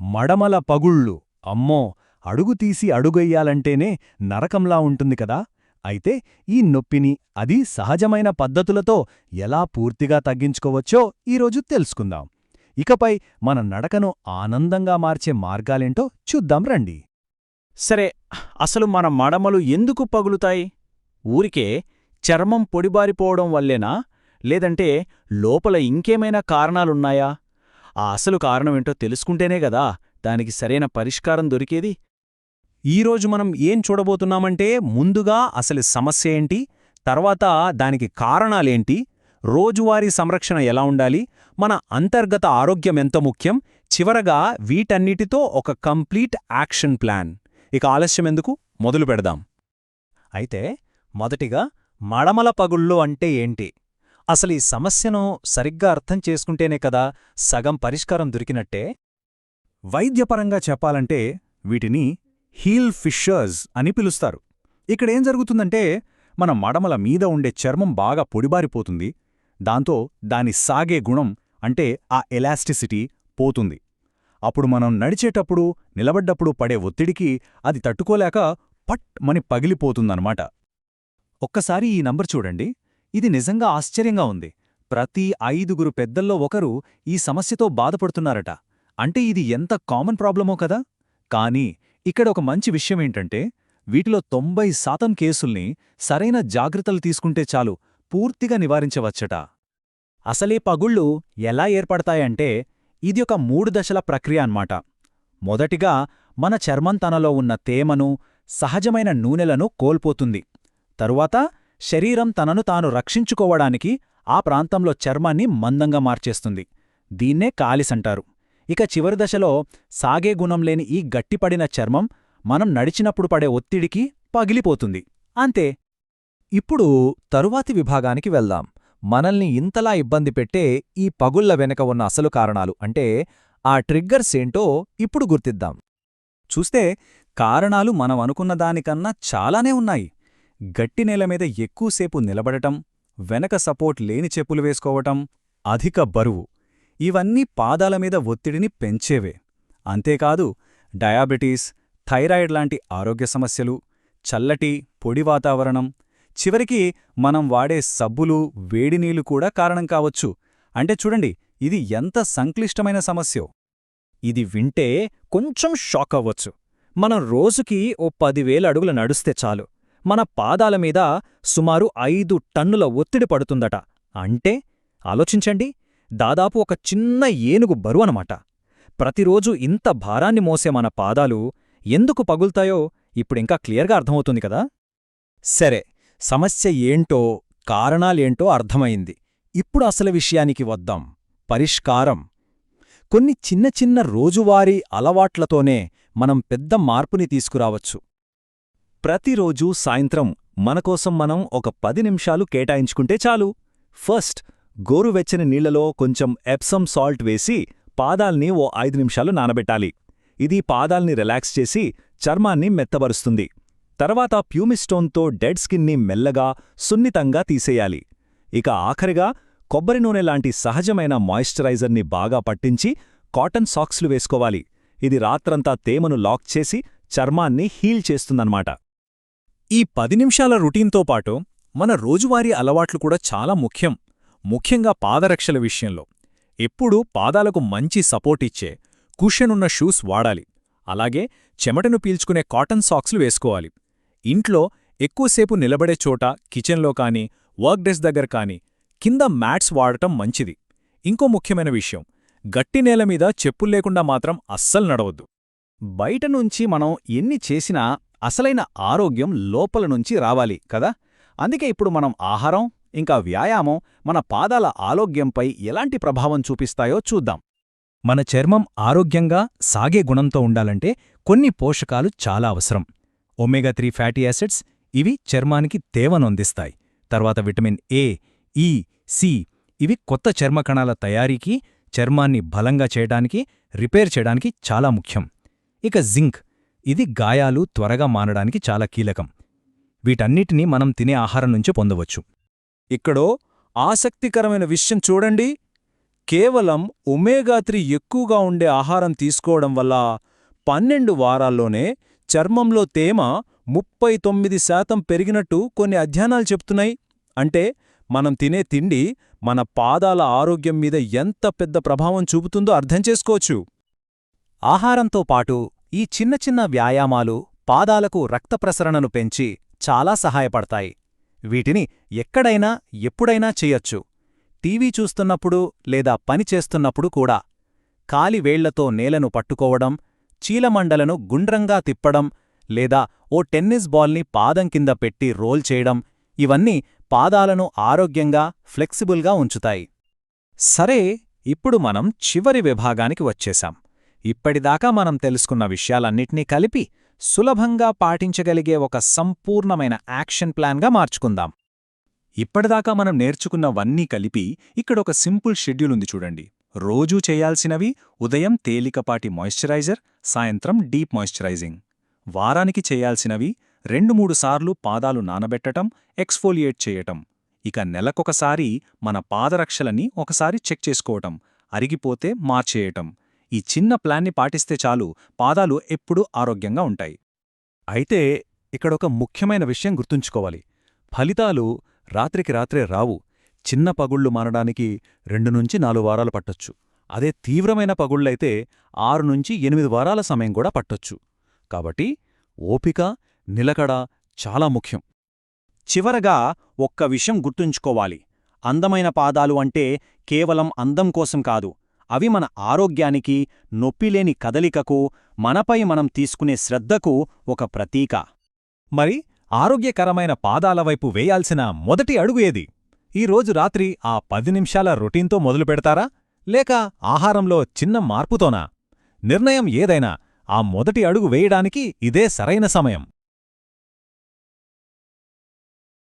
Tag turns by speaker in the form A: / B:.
A: మడమల పగుళ్ళు. అమ్మో అడుగు తీసి అడుగెయ్యాలంటేనే నరకంలా ఉంటుంది కదా. అయితే ఈ నొప్పిని అది సహజమైన పద్ధతులతో ఎలా పూర్తిగా తగ్గించుకోవచ్చో ఈరోజు తెలుసుకుందాం. ఇకపై మన నడకను ఆనందంగా మార్చే మార్గాలేంటో చూద్దాం రండి.
B: సరే అసలు మన మడమలు ఎందుకు పగులుతాయి? ఊరికే చర్మం పొడిబారిపోవడం వల్లేనా? లేదంటే లోపల ఇంకేమైనా కారణాలున్నాయా? ఆ అసలు కారణమేంటో తెలుసుకుంటేనే గదా దానికి సరైన పరిష్కారం దొరికేది.
A: ఈరోజు మనం ఏం చూడబోతున్నామంటే ముందుగా అసలు సమస్య ఏంటి తర్వాత దానికి కారణాలేంటి రోజువారీ సంరక్షణ ఎలా ఉండాలి మన అంతర్గత ఆరోగ్యం ఎంత ముఖ్యం చివరగా వీటన్నిటితో ఒక కంప్లీట్ యాక్షన్ ప్లాన్. ఇక ఆలస్యం ఎందుకు? మొదలు పెడదాం. అయితే మొదటిగా మడమల పగుళ్ళు అంటే ఏంటి? అసలు ఈ సమస్యను సరిగ్గా అర్థం చేసుకుంటేనే కదా సగం పరిష్కారం దొరికినట్టే? వైద్యపరంగా చెప్పాలంటే వీటిని హీల్ ఫిషర్స్ అని పిలుస్తారు. ఇక్కడేం జరుగుతుందంటే మన మడమల మీద ఉండే చర్మం బాగా పొడిబారిపోతుంది. దాంతో దాని సాగే గుణం అంటే ఆ ఎలాస్టిసిటీ పోతుంది. అప్పుడు మనం నడిచేటప్పుడు నిలబడ్డప్పుడు పడే ఒత్తిడికి అది తట్టుకోలేక పట్ మని పగిలిపోతుందన్నమాట. ఒక్కసారి ఈ నంబర్ చూడండి. ఇది నిజంగా ఆశ్చర్యంగా ఉంది. ప్రతి ఐదుగురు పెద్దల్లో ఒకరు ఈ సమస్యతో బాధపడుతున్నారట. అంటే ఇది ఎంత కామన్ ప్రాబ్లమో కదా? కానీ ఇక్కడ ఒక మంచి విషయమేంటంటే వీటిలో తొంభై శాతం కేసుల్ని సరైన జాగ్రత్తలు తీసుకుంటే చాలు పూర్తిగా నివారించవచ్చట. అసలే పగుళ్ళు ఎలా ఏర్పడతాయంటే ఇది ఒక మూడు దశల ప్రక్రియ అన్నమాట. మొదటిగా మన చర్మం తనలో ఉన్న తేమను సహజమైన నూనెలను కోల్పోతుంది. తరువాత శరీరం తనను తాను రక్షించుకోవడానికి ఆ ప్రాంతంలో చర్మాన్ని మందంగా మార్చేస్తుంది. దీన్నే కాలిసంటారు ఇక చివరి దశలో సాగే గుణం లేని ఈ గట్టిపడిన చర్మం మనం నడిచినప్పుడు పడే ఒత్తిడికి పగిలిపోతుంది. అంతే. ఇప్పుడు తరువాతి విభాగానికి వెళ్దాం. మనల్ని ఇంతలా ఇబ్బంది పెట్టే ఈ పగుళ్ళ వెనక ఉన్న అసలు కారణాలు అంటే ఆ ట్రిగ్గర్స్ ఏంటో ఇప్పుడు గుర్తిద్దాం. చూస్తే కారణాలు మనం అనుకున్న దానికన్నా చాలానే ఉన్నాయి. గట్టి నేల మీద ఎక్కువసేపు నిలబడటం వెనక సపోర్ట్ లేని చెప్పులు వేసుకోవటం అధిక బరువు. ఇవన్నీ పాదాల మీద ఒత్తిడిని పెంచేవే. అంతేకాదు డయాబెటీస్ థైరాయిడ్ లాంటి ఆరోగ్య సమస్యలు చల్లటి పొడి వాతావరణం చివరికి మనం వాడే సబ్బులు వేడినీళ్ళు కూడా కారణం కావచ్చు. అంటే చూడండి ఇది ఎంత సంక్లిష్టమైన సమస్యో. ఇది వింటే కొంచెం షాక్ అవ్వచ్చు. మనం రోజుకి ఓ పదివేల అడుగులు నడుస్తే చాలు. మన పాదాల మీద సుమారు ఐదు టన్నుల ఒత్తిడి పడుతుందట. అంటే ఆలోచించండి దాదాపు ఒక చిన్న ఏనుగు బరువనమాట. ప్రతిరోజు ఇంత భారాన్ని మోసే మన పాదాలు ఎందుకు పగుల్తాయో ఇప్పుడింకా క్లియర్గా అర్థమవుతుంది కదా? సరే సమస్య ఏంటో కారణాలేంటో అర్థమైంది. ఇప్పుడు అసలు విషయానికి వద్దాం. పరిష్కారం. కొన్ని చిన్న చిన్న రోజువారీ అలవాట్లతోనే మనం పెద్ద మార్పుని తీసుకురావచ్చు. ప్రతిరోజూ సాయంత్రం మనకోసం మనం ఒక పది నిమిషాలు కేటాయించుకుంటే చాలు. ఫస్ట్ గోరువెచ్చని నీళ్ళలో కొంచెం ఎప్సమ్ సాల్ట్ వేసి పాదాల్ని ఓ ఐదు నిమిషాలు నానబెట్టాలి. ఇది పాదాల్ని రిలాక్స్ చేసి చర్మాన్ని మెత్తబరుస్తుంది. తర్వాత ప్యూమిస్టోన్తో డెడ్ స్కిన్ని మెల్లగా సున్నితంగా తీసేయాలి. ఇక ఆఖరిగా కొబ్బరి నూనె లాంటి సహజమైన మాయిశ్చరైజర్ని బాగా పట్టించి కాటన్ సాక్స్లు వేసుకోవాలి. ఇది రాత్రంతా తేమను లాక్ చేసి చర్మాన్ని హీల్ చేస్తుందన్నమాట. ఈ పది నిమిషాల రుటీన్తో పాటు మన రోజువారీ అలవాట్లు కూడా చాలా ముఖ్యం ముఖ్యంగా పాదరక్షల విషయంలో. ఎప్పుడూ పాదాలకు మంచి సపోర్ట్ ఇచ్చే కుషనున్న షూస్ వాడాలి. అలాగే చెమటను పీల్చుకునే కాటన్ సాక్స్లు వేసుకోవాలి. ఇంట్లో ఎక్కువసేపు నిలబడే చోట కిచెన్లో కానీ వర్క్ డెస్క్ దగ్గర కానీ కింద మ్యాట్స్ వాడటం మంచిది. ఇంకో ముఖ్యమైన విషయం గట్టి నేల మీద చెప్పుల్లేకుండా మాత్రం అస్సలు నడవద్దు. బయట నుంచి మనం ఎన్ని చేసినా అసలైన ఆరోగ్యం లోపల నుంచి రావాలి కదా? అందుకే ఇప్పుడు మనం ఆహారం ఇంకా వ్యాయామం మన పాదాల ఆరోగ్యంపై ఎలాంటి ప్రభావం చూపిస్తాయో చూద్దాం. మన చర్మం ఆరోగ్యంగా సాగే గుణంతో ఉండాలంటే కొన్ని పోషకాలు చాలా అవసరం. ఒమేగా త్రీ ఫ్యాటీ యాసిడ్స్ ఇవి చర్మానికి తేవనొందిస్తాయి. తర్వాత విటమిన్ ఏ ఈ సి ఇవి కొత్త చర్మకణాల తయారీకి చర్మాన్ని బలంగా చేయడానికి రిపేర్ చేయడానికి చాలా ముఖ్యం. ఇక జింక్ ఇది గాయాలు త్వరగా మానడానికి చాలా కీలకం. వీటన్నిటినీ మనం తినే ఆహారం నుంచి పొందవచ్చు. ఇక్కడో ఆసక్తికరమైన విషయం చూడండి. కేవలం ఒమేగా త్రీ ఎక్కువగా ఉండే ఆహారం తీసుకోవడం వల్ల పన్నెండు వారాల్లోనే చర్మంలో తేమ ముప్పై తొమ్మిది శాతం పెరిగినట్టు కొన్ని అధ్యయనాలు చెప్తున్నాయి. అంటే మనం తినే తిండి మన పాదాల ఆరోగ్యం మీద ఎంత పెద్ద ప్రభావం చూపుతుందో అర్థం చేసుకోవచ్చు. ఆహారంతో పాటు ఈ చిన్న చిన్న వ్యాయామాలు పాదాలకు రక్త ప్రసరణను పెంచి చాలా సహాయపడతాయి. వీటిని ఎక్కడైనా ఎప్పుడైనా చెయ్యొచ్చు టీవీ చూస్తున్నప్పుడు లేదా పని చేస్తున్నప్పుడు కూడా కాలి వేళ్ళతో నేలను పట్టుకోవడం చీలమండలను గుండ్రంగా తిప్పడం లేదా ఓ టెన్నిస్ బాల్ని పాదం కింద పెట్టి రోల్ చేయడం ఇవన్నీ పాదాలను ఆరోగ్యంగా ఫ్లెక్సిబుల్గా ఉంచుతాయి. సరే ఇప్పుడు మనం చివరి విభాగానికి వచ్చేశాం. ఇప్పటిదాకా మనం తెలుసుకున్న విషయాలన్నిటినీ కలిపి సులభంగా పాటించగలిగే ఒక సంపూర్ణమైన యాక్షన్ ప్లాన్గా మార్చుకుందాం. ఇప్పటిదాకా మనం నేర్చుకున్నవన్నీ కలిపి ఇక్కడొక సింపుల్ షెడ్యూల్ ఉంది చూడండి. రోజూ చేయాల్సినవి ఉదయం తేలికపాటి మాయిశ్చరైజర్ సాయంత్రం డీప్ మాయిశ్చరైజింగ్. వారానికి చేయాల్సినవి రెండు మూడు సార్లు పాదాలు నానబెట్టటం ఎక్స్ఫోలియేట్ చేయటం. ఇక నెలకొకసారి మన పాదరక్షలని ఒకసారి చెక్ చేసుకోవటం అరిగిపోతే మార్చేయటం. ఈ చిన్న ప్లాన్ని పాటిస్తే చాలు పాదాలు ఎప్పుడూ ఆరోగ్యంగా ఉంటాయి. అయితే ఇక్కడొక ముఖ్యమైన విషయం గుర్తుంచుకోవాలి. ఫలితాలు రాత్రికి రాత్రే రావు. చిన్న పగుళ్ళు మారడానికి రెండు నుంచి నాలుగు వారాలు పట్టొచ్చు. అదే తీవ్రమైన పగుళ్ళైతే ఆరు నుంచి ఎనిమిది వారాల సమయం కూడా పట్టొచ్చు. కాబట్టి ఓపిక నిలకడ చాలా ముఖ్యం. చివరగా ఒక్క విషయం గుర్తుంచుకోవాలి. అందమైన పాదాలు అంటే కేవలం అందం కోసం కాదు అవి మన ఆరోగ్యానికి నొప్పిలేని కదలికకు మనపై మనం తీసుకునే శ్రద్ధకు ఒక ప్రతీక. మరి ఆరోగ్యకరమైన పాదాల వైపు వేయాల్సిన మొదటి అడుగు ఏది? ఈరోజు రాత్రి ఆ పది నిమిషాల రొటీన్తో మొదలు పెడతారా? లేక ఆహారంలో చిన్న మార్పుతోనా? నిర్ణయం ఏదైనా ఆ మొదటి అడుగు వేయడానికి ఇదే సరైన సమయం.